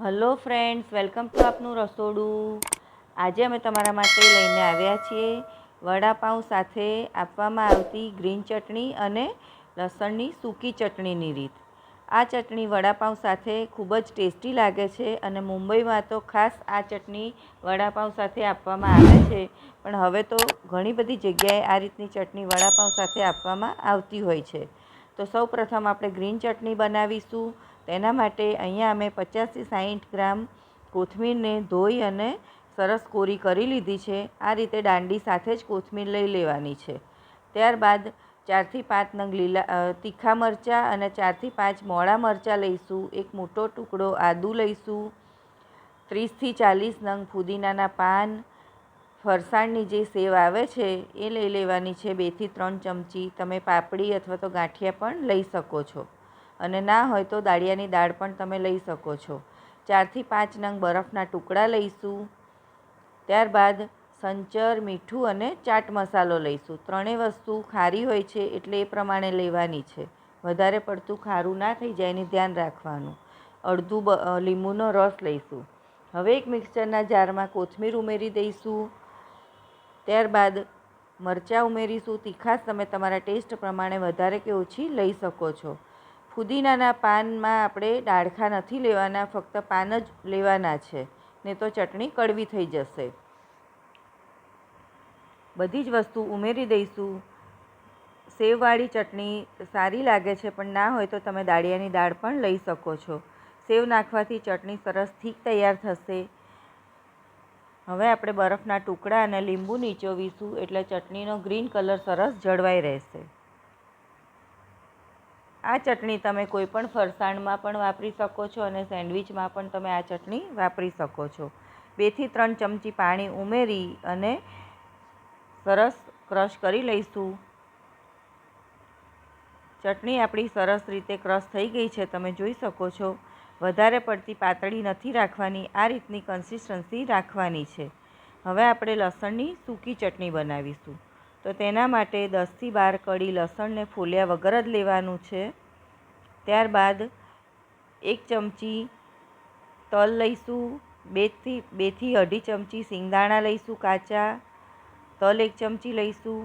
Hello friends, welcome to આપનું રસોડું. આજે અમે તમારા માટે લઈને આવ્યા છીએ વડાપાઉં સાથે આપવામાં આવતી ગ્રીન ચટણી અને લસણની સૂકી ચટણીની રીત. આ ચટણી વડાપાઉં સાથે ખૂબ જ ટેસ્ટી લાગે છે અને મુંબઈમાં તો ખાસ આ ચટણી વડાપાઉં સાથે આપવામાં આવે છે. પણ હવે તો ઘણી બધી જગ્યાએ આ રીતની ચટણી વડાપાઉં સાથે આપવામાં આવતી હોય છે. તો સૌ પ્રથમ આપણે ગ્રીન ચટણી બનાવીશું. તેના માટે અહીંયા અમે પચાસથી સાઠ ગ્રામ કોથમીરને ધોઈ અને સરસ કોરી કરી લીધી છે. આ રીતે દાંડી સાથે જ કોથમીર લઈ લેવાની છે. ત્યારબાદ ચારથી પાંચ નંગ લીલા તીખા મરચાં અને ચારથી પાંચ મોળા મરચાં લઈશું. એક મોટો ટુકડો આદું લઈશું. ત્રીસથી ચાલીસ નંગ ફુદીનાના પાન. ફરસાણની જે સેવ આવે છે, એ લઈ લેવાની છે. બેથી ત્રણ ચમચી. તમે પાપડી અથવા તો ગાંઠિયા પણ લઈ શકો છો. અને ના હોય તો દાળિયાની દાળ પણ તમે લઈ શકો છો. ચારથી પાંચ નંગ બરફના ટુકડા લઈશું. ત્યારબાદ સંચર, મીઠું અને ચાટ મસાલો લઈશું. ત્રણેય વસ્તુ ખારી હોય છે એટલે એ પ્રમાણે લેવાની છે. વધારે પડતું ખારું ના થઈ જાય એને ધ્યાન રાખવાનું. અડધું લીંબુનો રસ લઈશું. હવે એક મિક્સરના જારમાં કોથમીર ઉમેરી દઈશું. ત્યારબાદ મરચાં ઉમેરીશું. તીખાશ તમે તમારા ટેસ્ટ પ્રમાણે વધારે કે ઓછી લઈ શકો છો. ફુદીનાના પાનમાં આપણે ડાળખા નથી લેવાના, ફક્ત પાન જ લેવાના છે. ને તો ચટણી કડવી થઈ જશે. બધી જ વસ્તુ ઉમેરી દઈશું. સેવવાળી ચટણી સારી લાગે છે, પણ ના હોય તો તમે દાળિયાની દાળ પણ લઈ શકો છો. સેવ નાખવાથી ચટણી સરસ ઠીક તૈયાર થશે. હવે આપણે બરફના ટુકડા અને લીંબુ નીચોવીશું, એટલે ચટણીનો ગ્રીન કલર સરસ જળવાઈ રહેશે. આ ચટણી તમે કોઈ પણ ફરસાણમાં પણ વાપરી શકો છો અને સેન્ડવિચમાં પણ તમે આ ચટણી વાપરી શકો છો. બેથી ત્રણ ચમચી પાણી ઉમેરી અને સરસ ક્રશ કરી લઈશું. ચટણી આપણી સરસ રીતે ક્રશ થઈ ગઈ છે, તમે જોઈ શકો છો. વધારે પડતી પાતળી નથી રાખવાની, આ રીતની કન્સિસ્ટન્સી રાખવાની છે. હવે આપણે લસણની સૂકી ચટણી બનાવીશું. તો તેના માટે દસથી બાર કળી લસણને ફોલ્યા વગર જ લેવાનું છે. ત્યારબાદ એક ચમચી તલ લઈશું, બેથી બેથી અઢી ચમચી સિંગદાણા લઈશું કાચા, તલ એક ચમચી લઈશું,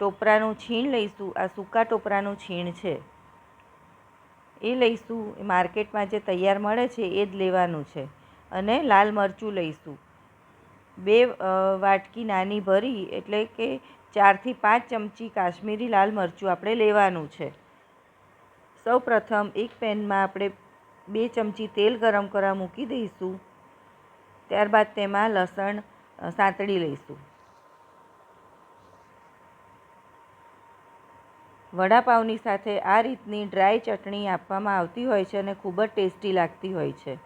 ટોપરાનું છીણ લઈશું, આ સૂકા ટોપરાનું છીણ છે. એ લઈશું, એ માર્કેટમાં જે તૈયાર મળે છે એ જ લેવાનું છે. અને લાલ મરચું લઈશું. બે વાટકી નાની ભરી એટલે કે ચારથી પાંચ ચમચી કાશ્મીરી લાલ મરચું આપણે લેવાનું છે. સૌ પ્રથમ એક પેનમાં આપણે બે ચમચી તેલ ગરમ કરવા મૂકી દઈશું. ત્યારબાદ તેમાં લસણ સાંતળી લઈશું. વડાપાઉંની સાથે આ રીતની ડ્રાય ચટણી આપવામાં આવતી હોય છે અને ખૂબ જ ટેસ્ટી લાગતી હોય છે.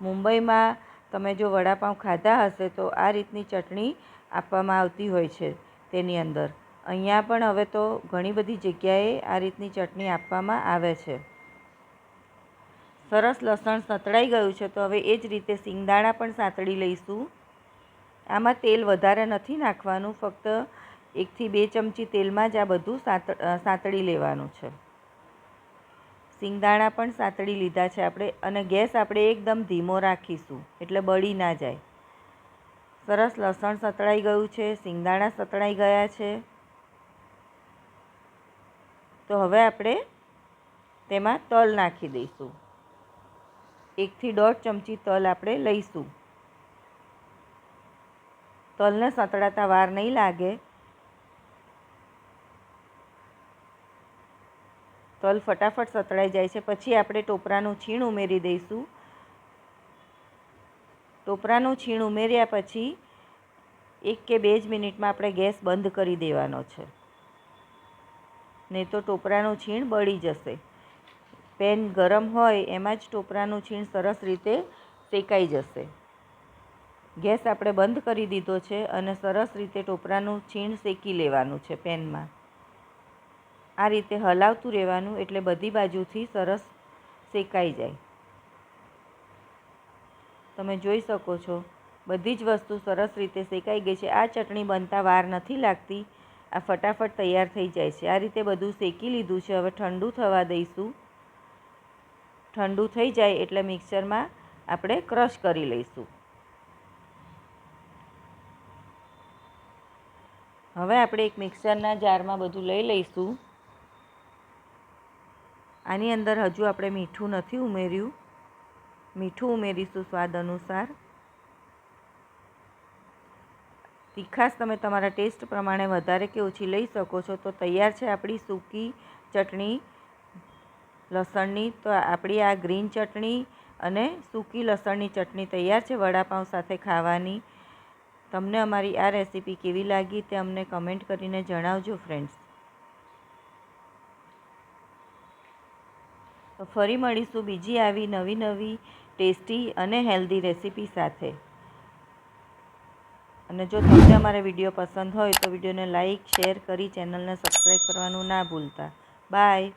મુંબઈમાં તમે જો વડાપાઉં ખાધા હશે તો આ રીતની ચટણી આપવામાં આવતી હોય છે. તેની અંદર. અહીંયા પણ હવે તો ઘણી બધી જગ્યાએ આ રીતની ચટણી આપવામાં આવે છે. સરસ લસણ સંતળાઈ ગયું છે, તો હવે એ જ રીતે સિંગદાણા પણ સાંતળી લઈશું. આમાં તેલ વધારે નથી નાખવાનું, ફક્ત એકથી બે ચમચી તેલમાં જ આ બધું સાંતળી લેવાનું છે. સિંગદાણા પણ સાંતળી લીધા છે આપણે, અને ગેસ આપણે એકદમ ધીમો રાખીશું, એટલે બળી ના જાય. સરસ લસણ સતળાઈ ગયું છે, સિંગદાણા સતળાઈ ગયા છે. તો હવે આપણે તેમાં તલ નાખી દઈશું. એકથી દોઢ ચમચી તલ આપણે લઈશું. તલને સતળાતા વાર નહીં લાગે. તલ ફટાફટ સતળાઈ જાય છે. પછી આપણે ટોપરાનું છીણ ઉમેરી દઈશું. ટોપરાનું છીણ ઉમેર્યા પછી એક કે બે જ મિનિટમાં આપણે ગેસ બંધ કરી દેવાનો છે. નહીં તો ટોપરાનું છીણ બળી જશે. પેન ગરમ હોય એમાં જ ટોપરાનું છીણ સરસ રીતે શેકાઈ જશે. ગેસ આપણે બંધ કરી દીધો છે અને સરસ રીતે ટોપરાનું છીણ શેકી લેવાનું છે પેનમાં. આ રીતે હલાવતું રહેવાનું એટલે બધી બાજુથી સરસ શેકાઈ જાય. તમે જોઈ શકો છો. બધી જ વસ્તુ સરસ રીતે શેકાઈ ગઈ છે. આ ચટણી બનતા વાર નથી લાગતી. આ ફટાફટ તૈયાર થઈ જાય છે. આ રીતે બધું શેકી લીધું છે. હવે ઠંડુ થવા દઈશું. ઠંડુ થઈ જાય એટલે મિક્સરમાં આપણે ક્રશ કરી લઈશું. હવે આપણે એક મિક્સરના જારમાં બધું લઈ લઈશું. આની અંદર હજુ આપણે મીઠું નથી ઉમેર્યું. મીઠું ઉમેરીશું સ્વાદ અનુસાર. તીખાશ તમે તમારા ટેસ્ટ પ્રમાણે વધારે કે ઓછી લઈ શકો છો. તો તૈયાર છે આપણી સૂકી ચટણી, લસણની. તો આપણી આ ગ્રીન ચટણી અને સૂકી લસણની ચટણી તૈયાર છે વડાપાઉં સાથે ખાવાની. તમને અમારી આ રેસીપી કેવી લાગી તે અમને કમેન્ટ કરીને જણાવજો ફ્રેન્ડ્સ. તો ફરી મળીશું બીજી આવી નવી નવી ટેસ્ટી અને હેલ્ધી રેસીપી સાથે. અને જો તમને અમારા વીડિયો પસંદ હોય તો વિડીયોને લાઇક શેર કરી ચેનલને સબસ્ક્રાઈબ કરવાનું ના ભૂલતા. બાય.